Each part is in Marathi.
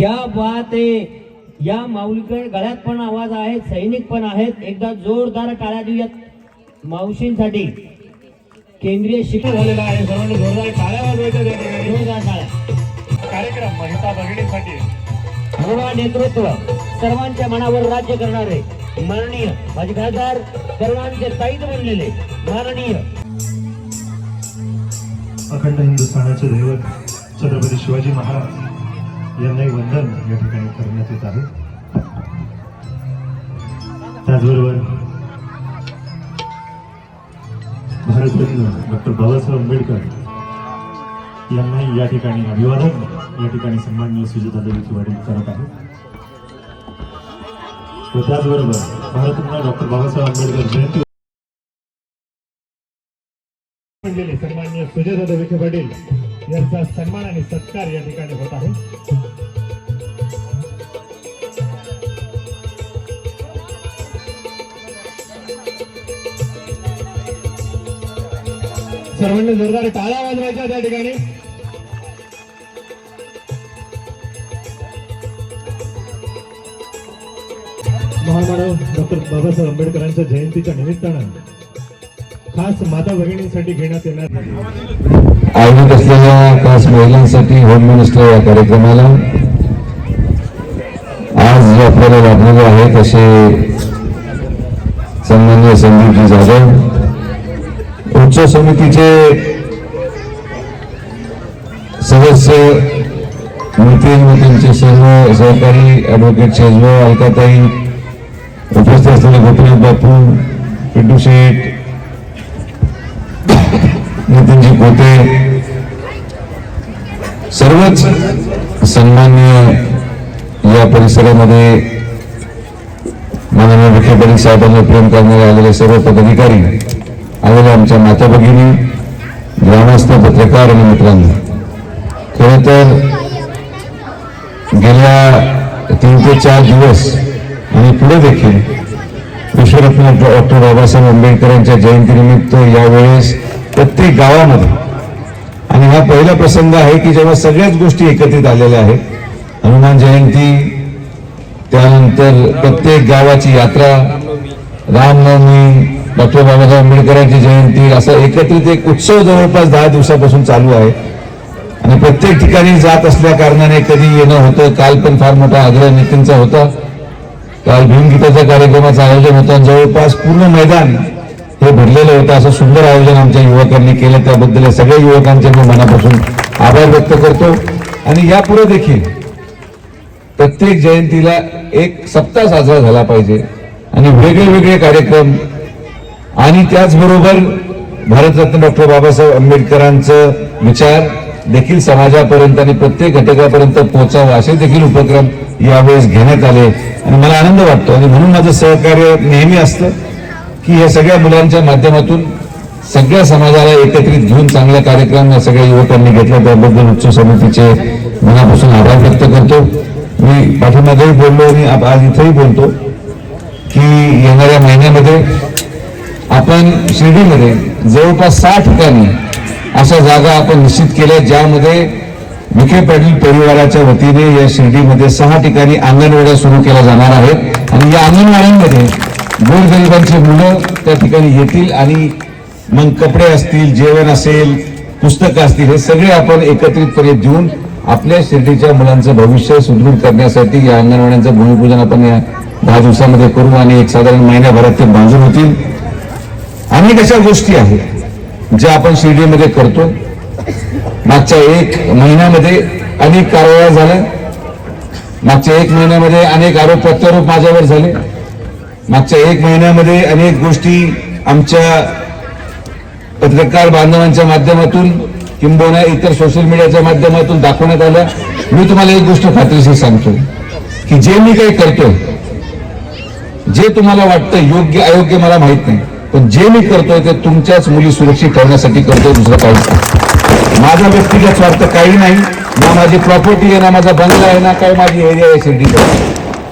क्या बात आहे. या माऊलीकडे गळ्यात पण आवाज आहे सैनिक पण आहेत. एकदा जोरदार टाळ्या देऊयात मावशींसाठी. केंद्रीय शिक्षण झालेला आहे. सर्वांनी जोरदार टाळ्या वाजवायच्या जोरदार टाळ्या. कार्यक्रम महिता भगिनीसाठी. युवा नेतृत्व सर्वांच्या मनावर राज्य करणारे माननीय माझे खासदार सर्वांचे ताईत बनलेले माननीय. अखंड हिंदुस्थानाचे दैवत छत्रपती शिवाजी महाराज. यांनाही वंदन. या ठिकाणी करण्यात येत आहे. त्याचबरोबर भारतरत्न डॉक्टर बाबासाहेब आंबेडकर यांनाही या ठिकाणी अभिवादन या ठिकाणी सन्माननीय सुजाता देवी वाढील करत आहे. व त्याचबरोबर भारतरत्न डॉक्टर बाबासाहेब आंबेडकर जयंती म्हणजे सन्मान्य सुजयदादा विखे पाटील यांचा सन्मान आणि सत्कार या ठिकाणी होत आहे. सर्वांनी जोरदार टाळ्या वाजवायच्या त्या ठिकाणी. महामानव डॉक्टर बाबासाहेब आंबेडकरांच्या जयंतीच्या निमित्तानं खास माता भगिनींसाठी घेण्यात येणार आवडत असलेल्या खास महिलांसाठी होम मिनिस्टर या कार्यक्रमाला आज जे आपल्याला लाभलेले आहेत असे सन्मान्य संदीपजी जाधव उत्सव समितीचे सदस्य नितीन व त्यांचे सर्व सहकारी ॲडव्होकेट शेजवा अलकाताई उपस्थित असलेले गोपीनाथ बापू पिंटू शेठ नितीनजी पोते सर्वच सन्मान्य या परिसरामध्ये माननीय विखे पाटील साहेबांना प्रेम करणारे आलेले सर्व पदाधिकारी आलेल्या आमच्या माता भगिनी ग्रामस्थ पत्रकार आणि मित्रांनो खरं तर गेल्या तीन ते चार दिवस आणि पुढे देखील विश्वरत्न डॉक्टर बाबासाहेब आंबेडकरांच्या जयंतीनिमित्त यावेळेस प्रत्येक गावामध्ये आणि हा पहिला प्रसंग आहे की जेव्हा सगळ्याच गोष्टी एकत्रित आलेल्या आहेत हनुमान जयंती त्यानंतर प्रत्येक गावाची यात्रा रामनवमी डॉक्टर बाबासाहेब आंबेडकरांची जयंती असा एकत्रित एक उत्सव जवळपास दहा दिवसापासून चालू आहे. आणि प्रत्येक ठिकाणी जात असल्या कारणाने कधी येणं होतं काल पण फार मोठा आग्रह नितीनचा होता. काल भीमगीताच्या कार्यक्रमाचं आयोजन होतं आणि जवळपास पूर्ण मैदान हे भरलेलं होतं. असं सुंदर आयोजन आमच्या युवकांनी केलं. त्याबद्दल या सगळ्या युवकांचे मी मनापासून आभार व्यक्त करतो. आणि यापुढे देखील प्रत्येक जयंतीला एक सप्ताह साजरा झाला पाहिजे. आणि वेगळे वेगळे कार्यक्रम आणि त्याचबरोबर भारतरत्न डॉक्टर बाबासाहेब आंबेडकरांचं विचार देखील समाजापर्यंत आणि प्रत्येक घटकापर्यंत पोहोचावं असे देखील उपक्रम यावेळेस घेण्यात आले. आणि मला आनंद वाटतो आणि म्हणून माझं सहकार्य नेहमी असतं की या सगळ्या मुलांच्या माध्यमातून सगळ्या समाजाला एकत्रित घेऊन चांगला कार्यक्रम या सगळ्या युवकांनी घेतला. त्याबद्दल उत्सव समितीचे मनापासून आभार व्यक्त करतो. मी पाठीमागेही बोललो आणि आज इथंही बोलतो की येणाऱ्या महिन्यामध्ये आपण शिर्डीमध्ये जवळपास सहा ठिकाणी अशा जागा आपण निश्चित केल्या ज्यामध्ये विखे पाटील परिवाराच्या वतीने या शिर्डीमध्ये सहा ठिकाणी अंगणवाड्या सुरू केल्या जाणार आहेत. आणि या अंगणवाड्यांमध्ये गोरगरिबांची मुलं त्या ठिकाणी येतील आणि मग कपडे असतील जेवण असेल पुस्तकं असतील हे सगळे आपण एकत्रितपणे देऊन आपल्या शिर्डीच्या मुलांचं भविष्य सुदृढ करण्यासाठी या अंगणवाड्यांचं भूमिपूजन आपण या दहा दिवसामध्ये करू आणि एक साधारण महिन्याभरात ते बांधून होतील. अनेक अशा गोष्टी आहेत ज्या आपण शिर्डीमध्ये करतो मागच्या एक महिन्यामध्ये अनेक कारवाया झाल्या. मागच्या एक महिन्यामध्ये अनेक आरोप प्रत्यारोप माझ्यावर झाले. मागच्या एक महिन्यामध्ये अनेक गोष्टी आमच्या पत्रकार बांधवांच्या माध्यमातून किंबहुना इतर सोशल मीडियाच्या माध्यमातून दाखवण्यात आल्या. मी तुम्हाला एक गोष्ट खात्रीशीर सांगतो की जे मी काही करतोय जे तुम्हाला वाटतं योग्य अयोग्य मला माहीत नाही पण जे मी करतोय ते तुमच्याच मुली सुरक्षित ठेवण्यासाठी करतोय दुसरं काही माझा व्यक्तिगत स्वार्थ काही नाही. ना माझी प्रॉपर्टी आहे ना माझा बंगला आहे ना काय माझी एरिया आहे शिर्डीचा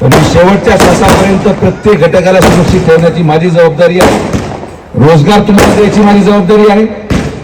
पण मी शेवटच्या श्वासापर्यंत प्रत्येक घटकाला सुरक्षित ठेवण्याची माझी जबाबदारी आहे. रोजगार तुम्हाला द्यायची माझी जबाबदारी आहे.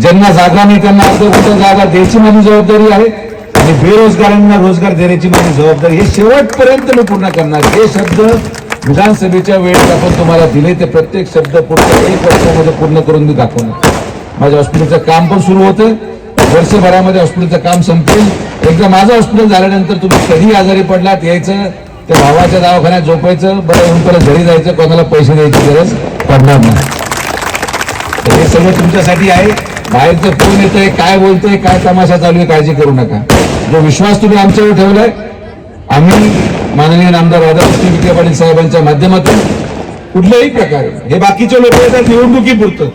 ज्यांना जागा नाही त्यांना अर्ध कुठं जागा द्यायची माझी जबाबदारी आहे. आणि बेरोजगारांना रोजगार देण्याची माझी जबाबदारी हे शेवटपर्यंत मी पूर्ण करणार. हे शब्द विधानसभेच्या वेळेस आपण तुम्हाला दिले ते प्रत्येक शब्द पुढच्या एक वर्षामध्ये पूर्ण करून मी दाखवणार. माझ्या हॉस्पिटलचं काम पण सुरू होतं. वर्षभरामध्ये हॉस्पिटलचं काम संपेल. एकदा माझं हॉस्पिटल झाल्यानंतर तुम्ही कधी आजारी पडलात यायचं त्या भावाच्या दवाखान्यात झोपायचं बरं येऊन परत घरी जायचं कोणाला पैसे द्यायची गरज पडणार नाही. हे सगळं तुमच्यासाठी आहे. बाहेरचं कोण येतंय काय बोलतंय काय तमाशा चालू आहे काळजी करू नका. जो विश्वास तुम्ही आमच्यावर ठेवलाय आम्ही माननीय नामदार राधाकृष्ण विखे पाटील साहेबांच्या माध्यमातून कुठल्याही प्रकारे हे बाकीचे लोक येतात निवडणुकीपुरतं.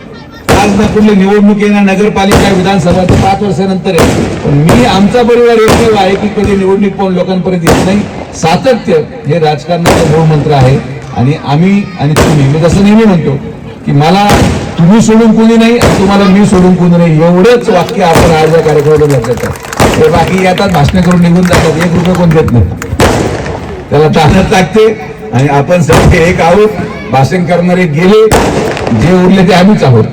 आज ना कुठली निवडणूक येणार नगरपालिका विधानसभा पाच वर्षानंतर आहे. पण मी आमचा परिवार एकमेव आहे की कधी निवडणूक पाहून लोकांपर्यंत येत नाही. सातत्य हे राजकारणाचं मूळ मंत्र आहे. आणि आम्ही आणि तुम्ही मी जसं नेहमी म्हणतो की मला तुम्ही सोडून कोणी नाही आणि तुम्हाला मी सोडून कोणी नाही एवढंच वाक्य आपण आज या कार्यक्रमाला हे बाकी येतात भाषण करून निघून जातात. एक रुपये कोण देत नाही. त्याला ताकद लागते आणि आपण सगळे एक आहोत. भाषण करणारे गेले. जे उरले ते आम्हीच आहोत.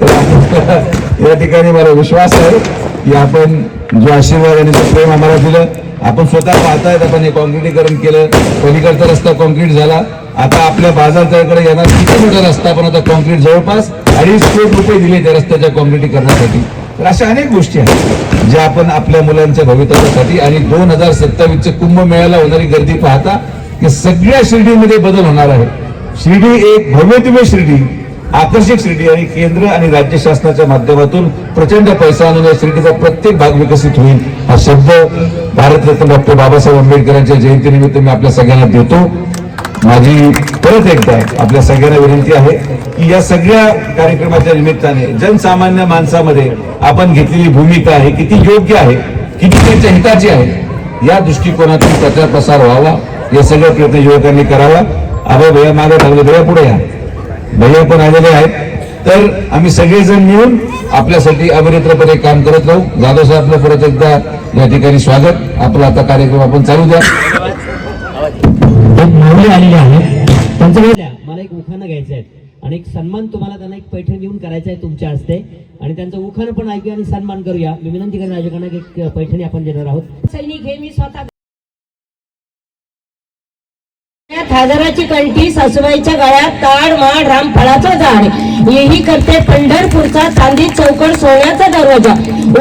तर या ठिकाणी मला विश्वास आहे की आपण जो आशीर्वाद आणि जो प्रेम आम्हाला दिलं आपण स्वतः पाहतायत आपण हे कॉन्क्रिटीकरण केलं. पलीकडचा रस्ता कॉन्क्रीट झाला. आता आपल्या बाजारच्याकडे येणार किती मोठा रस्ता पण आता कॉन्क्रीट जवळपास अडीच कोटी रुपये दिले त्या रस्त्याच्या कॉन्क्रिटीकरणासाठी. तर अशा अनेक गोष्टी आहेत ज्या आपण आपल्या मुलांच्या भवितव्यासाठी आणि दोन हजार सत्तावीसच्या कुंभमेळ्याला होणारी गर्दी पाहता की सगळ्या शिर्डीमध्ये बदल होणार आहे. शिर्डी एक भव्यदिव्य शिर्डी आकर्षक शिर्डी आणि केंद्र आणि राज्य शासनाच्या माध्यमातून प्रचंड पैसा आणून या शिर्डीचा प्रत्येक भाग विकसित होईल हा शब्द भारतरत्न डॉक्टर बाबासाहेब आंबेडकरांच्या जयंतीनिमित्त मी आपल्या सगळ्यांना देतो. माझी परत एकदा आपल्या सगळ्यांना विनंती आहे की या सगळ्या कार्यक्रमाच्या निमित्ताने जनसामान्य माणसामध्ये आपण घेतलेली भूमिका आहे किती योग्य आहे किती त्यांच्या हिताची आहे या दृष्टिकोनातून प्रचार प्रसार व्हावा या सगळ्या प्रयत्न युवकांनी करावा. अभय भैया मागे लागले भैया पुढे या. भैया पण आलेले आहेत. तर आम्ही सगळेजण मिळून आपल्यासाठी अभिनेत्रपणे काम करत राहू. जाधव साहेबला परत एकदा या ठिकाणी स्वागत. आपला आता कार्यक्रम आपण चालू द्या. एक माऊली आलेले आहेत. त्यांच्याकडे मला एक उखाणं घ्यायचं आहे. आणि एक सन्मान तुम्हाला त्यांना एक पैठण घेऊन करायचं आहे तुमच्या हस्ते. आणि त्यांचं उखाणं पण ऐकूया आणि सन्मान करूया. मी विनंती करेन राजकांना एक पैठणी आपण देणार आहोत. सैनिक हे मी स्वतः गळ्यात हजाराची कंठी सासूबाईच्या गळ्यात ताड माड राम फळाचं झाड. येही करते पंढरपूरचा चांदी चौकड सोन्याचा दरवाजा.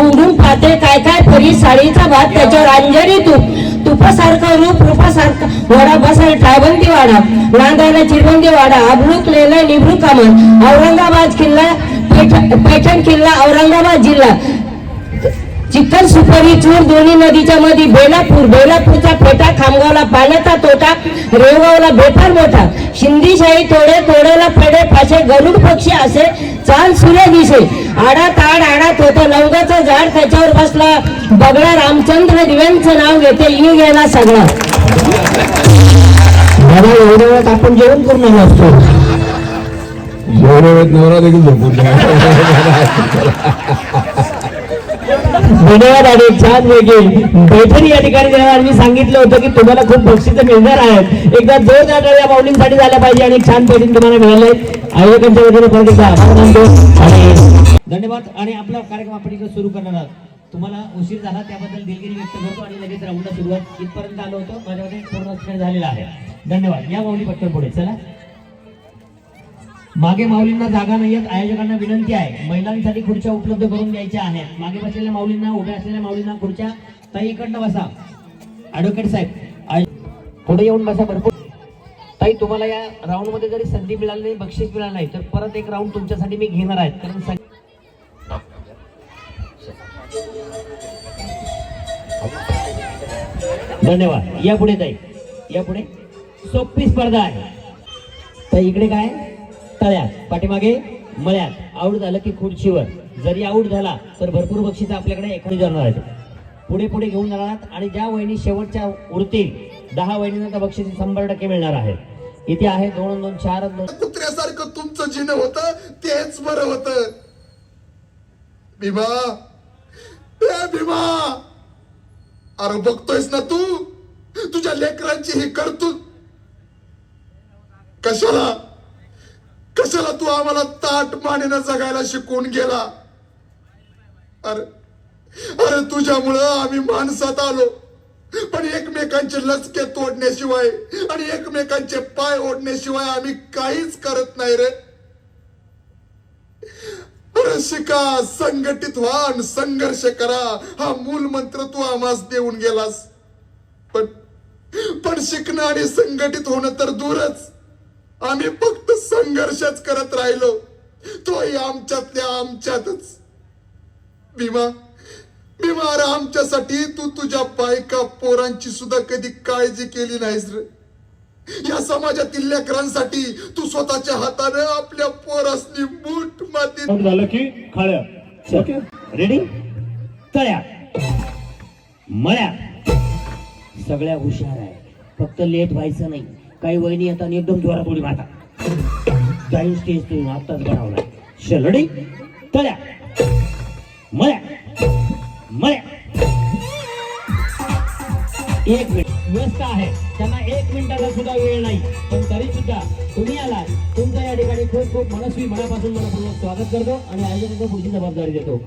उघडून पाते काय काय फरी साडीचा भात त्याच्यावर अंजरी तूप. तुपासारखं रूप रूपासारखं वडा बसाय टाबंदी वाडा. नांदायला चिरबंदी वाडा. अबलूक लेला निभरू कामन औरंगाबाद किल्ला पैठण किल्ला औरंगाबाद जिल्हा. चिकन सुपारी चूर दोन्ही नदीच्या मध्ये बेलापूर बेलापूरचा फेटा खामगावला पाण्याचा तोटा रेवगावला बेफार मोठा शिंदीशाही तोडे तोडेला फेडे फाशे गरुड पक्षी असे चाल सूर्य दिसे. आडा ताड आडात होतं लवंगाचं झाड त्याच्यावर बसला बगडा रामचंद्र दिव्यांचं नाव घेते यू गेला सगळा. दादा एवढ्या वेळात आपण जेवण करून आलो असतो. एवढ्या वेळेत नवरा देखील झोपून धन्यवाद आणि छान वेगळी. पैठणी या ठिकाणी देणार. मी सांगितलं होतं की तुम्हाला खूप बक्षिसं मिळणार आहेत. एकदा जोरदार टाळ्या या माऊलींसाठी झाल्या पाहिजे आणि छान पैठणी तुम्हाला मिळाले आयोजकांच्या वतीने परत एकदा आभार मानतो. आणि धन्यवाद. आणि आपला कार्यक्रम आपण इकडे सुरू करणार आहोत. तुम्हाला उशीर झाला त्याबद्दल दिलगिरी व्यक्त करतो आणि लगेच राऊंडला सुरुवात इथपर्यंत आलो होतो. माझ्यामध्ये पूर्ण झालेला आहे. धन्यवाद. या माऊली पटकन पुढे चला. मागे माऊलींना जागा नाही आहेत आयोजकांना विनंती आहे. महिलांसाठी खुर्च्या उपलब्ध करून द्यायच्या आहेत. मागे बसलेल्या माऊलींना उभ्या असलेल्या माऊलींना खुर्च्या. ताई इकडनं बसा. ऍडव्होकेट साहेब पुढे येऊन बसा भरपूर. ताई तुम्हाला या राऊंडमध्ये जरी संधी मिळाली नाही बक्षीस मिळालं नाही तर परत एक राऊंड तुमच्यासाठी मी घेणार आहे. कारण धन्यवाद. या पुढे ताई. या पुढे. सोपी स्पर्धा आहे. तर इकडे काय? तळ्यात पाठीमागे मळ्यात. आऊट झालं की खुर्चीवर. जरी आऊट झाला तर भरपूर बक्षीस आपल्याकडे एखादी जाणार आहेत. पुढे पुढे घेऊन जाणार आहात आणि ज्या वहिनी शेवटच्या उरतील दहा वहिनींना त्या बक्षीस शंभर टक्के मिळणार आहे इथे आहे दोन दोन चार दोन. कुत्र्यासारखं तुमचं जिन होत तेच बरं होत. भीमा. भीमा. अरे बघतोयस ना तू? तुझ्या लेकरांची ही करतूत कशाला? कशाला तू आम्हाला ताट मानेनं जगायला शिकवून गेला? अरे अरे तुझ्यामुळं आम्ही माणसात आलो. पण एकमेकांचे लचके तोडण्याशिवाय आणि एकमेकांचे पाय ओढण्याशिवाय आम्ही काहीच करत नाही रे. अरे शिका संघटित व्हा आणि संघर्ष करा. हा मूल मंत्र तू आम्हास देऊन गेलास. पण पण शिकणं आणि संघटित होणं तर दूरच. आम्ही फक्त संघर्षच करत राहिलो. तोही आमच्यातल्या आमच्यातच. भीमा भीमा अरे आमच्यासाठी तू तुझ्या बायका पोरांची सुद्धा कधी काळजी केली नाहीस रे. या समाजातील लेकरांसाठी तू स्वतःच्या हाताने आपल्या पोरासनी बूट माती झालं की खाळ्या. रेडी तळ्या. मळ्या. सगळ्या हुशार आहे फक्त लेट व्हायचं नाही. काही वहिनी येतात एकदम जोरात उडी मारतात जाईन स्टेज तू आत्ताच बनवला शलडी तळ्या मळ्या मळ्या. एक मिनिट. व्यस्त आहे. त्यांना एक मिनिटाला सुद्धा वेळ नाही. पण तरी सुद्धा तुम्ही आला तुमचं या ठिकाणी खूप खूप मनस्वी मनापासून मनपूर्वक स्वागत करतो आणि आयोजनाची पुढची जबाबदारी देतो.